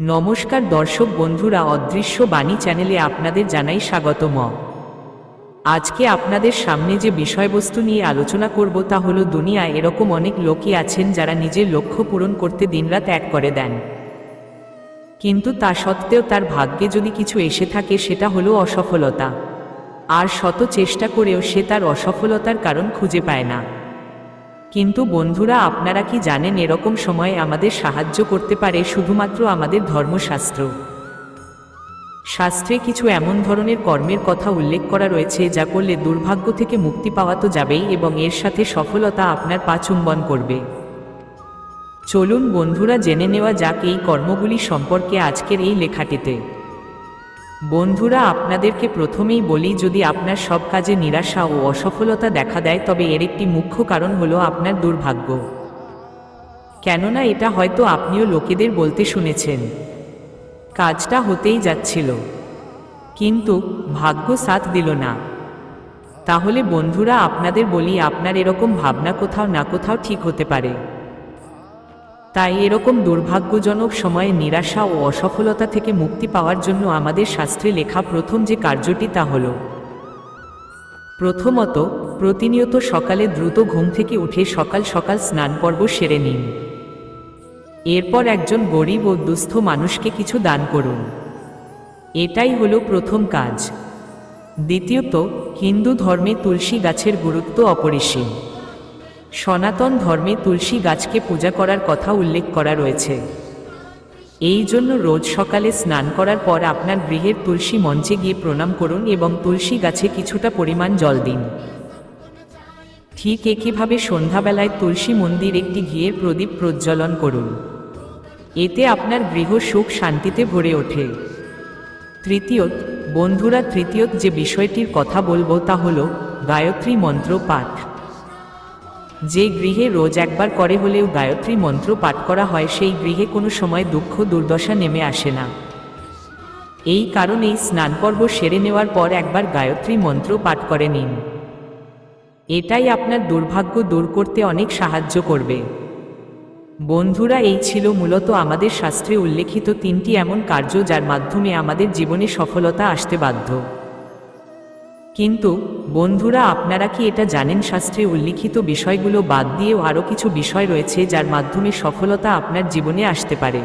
নমস্কার দর্শক বন্ধুরা, অদৃশ্য বাণী চ্যানেলে আপনাদের জানাই স্বাগতম। আজকে আপনাদের সামনে যে বিষয়বস্তু নিয়ে আলোচনা করব তা হলো দুনিয়ায় এরকম অনেক লোকই আছেন যারা নিজের লক্ষ্য পূরণ করতে দিনরাত এক করে দেন। কিন্তু তা সত্ত্বেও তার ভাগ্যে যদি কিছু এসে থাকে সেটা হলো অসফলতা। আর শত চেষ্টা করেও সে তার অসফলতার কারণ খুঁজে পায় না। কিন্তু বন্ধুরা, আপনারা কি জানেন এরকম সময়ে আমাদের সাহায্য করতে পারে শুধুমাত্র আমাদের ধর্মশাস্ত্র? শাস্ত্রে কিছু এমন ধরনের কর্মের কথা উল্লেখ করা রয়েছে যা করলে দুর্ভাগ্য থেকে মুক্তি পাওয়া তো যাবেই এবং এর সাথে সফলতা আপনার পা চুম্বন করবে। চলুন বন্ধুরা, জেনে নেওয়া যাক এই কর্মগুলি সম্পর্কে আজকের এই লেখাটিতে। বন্ধুরা, আপনাদেরকে প্রথমেই বলি, যদি আপনার সব কাজে নিরাশা ও অসফলতা দেখা দেয়, তবে এর একটি মুখ্য কারণ হলো আপনার দুর্ভাগ্য। কেননা এটা হয়তো আপনিও লোকেদের বলতে শুনেছেন, কাজটা হতেই যাচ্ছিল। কিন্তু ভাগ্য সাথ দিল না। তাহলে বন্ধুরা, আপনাদের বলি, আপনার এরকম ভাবনা কোথাও না কোথাও ঠিক হতে পারে। তাই এরকম দুর্ভাগ্যজনক সময়ে নিরাশা ও অসফলতা থেকে মুক্তি পাওয়ার জন্য আমাদের শাস্ত্রে লেখা প্রথম যে কার্যটি তা হল। প্রথমত, প্রতিনিয়ত সকালে দ্রুত ঘুম থেকে উঠে সকাল সকাল স্নান পর্ব সেরে নিন। এরপর একজন গরিব ও দুস্থ মানুষকে কিছু দান করুন। এটাই হলো প্রথম কাজ। দ্বিতীয়ত, হিন্দু ধর্মে তুলসী গাছের গুরুত্ব অপরিসীম। সনাতন ধর্মে তুলসী গাছকে পূজা করার কথা উল্লেখ করা রয়েছে। এই জন্য রোজ সকালে স্নান করার পর আপনার গৃহের তুলসী মঞ্চে গিয়ে প্রণাম করুন এবং তুলসী গাছে কিছুটা পরিমাণ জল দিন। ঠিক একইভাবে সন্ধ্যাবেলায় তুলসী মন্দির একটি ঘিয়ের প্রদীপ প্রজ্বলন করুন। এতে আপনার গৃহ সুখ শান্তিতে ভরে ওঠে। তৃতীয়ত, বন্ধুরা, তৃতীয়ত যে বিষয়টির কথা বলব তা হল, গায়ত্রী মন্ত্র পাঠ যে গৃহে রোজ একবার করে হলেও গায়ত্রী মন্ত্র পাঠ করা হয়, সেই গৃহে কোনো সময় দুঃখ দুর্দশা নেমে আসে না। এই কারণেই স্নান পর্ব সেরে নেওয়ার পর একবার গায়ত্রী মন্ত্র পাঠ করে নিন। এটাই আপনার দুর্ভাগ্য দূর করতে অনেক সাহায্য করবে। বন্ধুরা, এই ছিল মূলত আমাদের শাস্ত্রে উল্লেখিত তিনটি এমন কার্য যার মাধ্যমে আমাদের জীবনে সফলতা আসতে বাধ্য। কিন্তু, বন্ধুরা আপনারা কি এটা জানেন? শাস্ত্রে উল্লিখিত বিষয়গুলো বাদ দিয়েও আরও কিছু বিষয় রয়েছে যার মাধ্যমে সফলতা আপনার জীবনে আসতে পারে।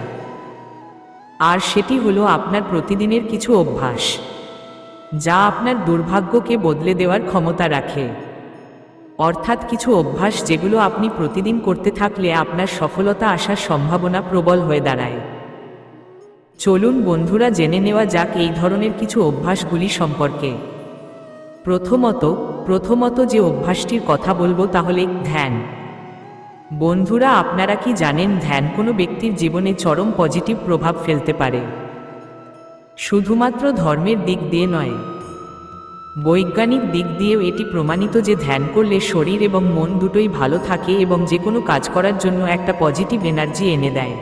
আর সেটি হলো আপনার প্রতিদিনের কিছু অভ্যাস, যা আপনার দুর্ভাগ্যকে বদলে দেওয়ার ক্ষমতা রাখে। অর্থাৎ কিছু অভ্যাস যেগুলো আপনি প্রতিদিন করতে থাকলে আপনার সফলতা আসার সম্ভাবনা প্রবল হয়ে দাঁড়ায়। চলুন বন্ধুরা জেনে নেওয়া যাক এই ধরনের কিছু অভ্যাসগুলি সম্পর্কে। প্রথমত প্রথমত যে অভ্যাসটির কথা বলব তাহলে ধ্যান। বন্ধুরা, আপনারা কি জানেন ধ্যান কোনো ব্যক্তির জীবনে চরম পজিটিভ প্রভাব ফেলতে পারে? শুধুমাত্র ধর্মের দিক দিয়ে নয়। বৈজ্ঞানিক দিক দিয়েও এটি প্রমাণিত যে ধ্যান করলে শরীর এবং মন দুটোই ভালো থাকে এবং যে কোনো কাজ করার জন্য একটা পজিটিভ এনার্জি এনে দেয়।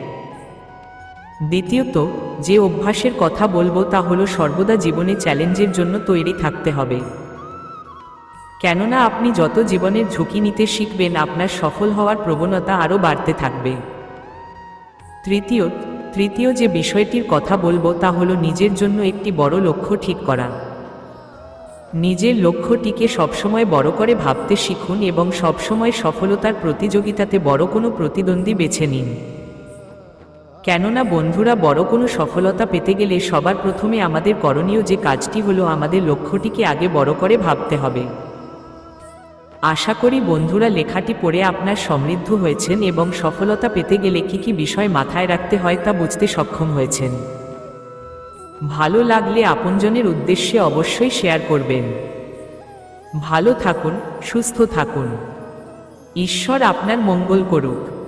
দ্বিতীয়ত, যে অভ্যাসের কথা বলব তা হলো সর্বদা জীবনে চ্যালেঞ্জের জন্য তৈরি থাকতে হবে। কেননা আপনি যত জীবনের ঝুঁকি নিতে শিখবেন, আপনার সফল হওয়ার প্রবণতা আরও বাড়তে থাকবে। তৃতীয় তৃতীয় যে বিষয়টির কথা বলব তা হলো নিজের জন্য একটি বড় লক্ষ্য ঠিক করা। নিজের লক্ষ্যটিকে সবসময় বড় করে ভাবতে শিখুন এবং সবসময় সফলতার প্রতিযোগিতাতে বড় কোনো প্রতিদ্বন্দ্বী বেছে নিন। কেননা বন্ধুরা বড় কোনো সফলতা পেতে গেলে সবার প্রথমে আমাদের করণীয় যে কাজটি হলো আমাদের লক্ষ্যটিকে আগে বড় করে ভাবতে হবে। আশা করি বন্ধুরা লেখাটি পড়ে আপনার সমৃদ্ধ হয়েছেন এবং সফলতা পেতে গেলে কী কী বিষয় মাথায় রাখতে হয় তা বুঝতে সক্ষম হয়েছেন। ভালো লাগলে আপনজনের উদ্দেশ্যে অবশ্যই শেয়ার করবেন। ভালো থাকুন, সুস্থ থাকুন। ঈশ্বর আপনার মঙ্গল করুক।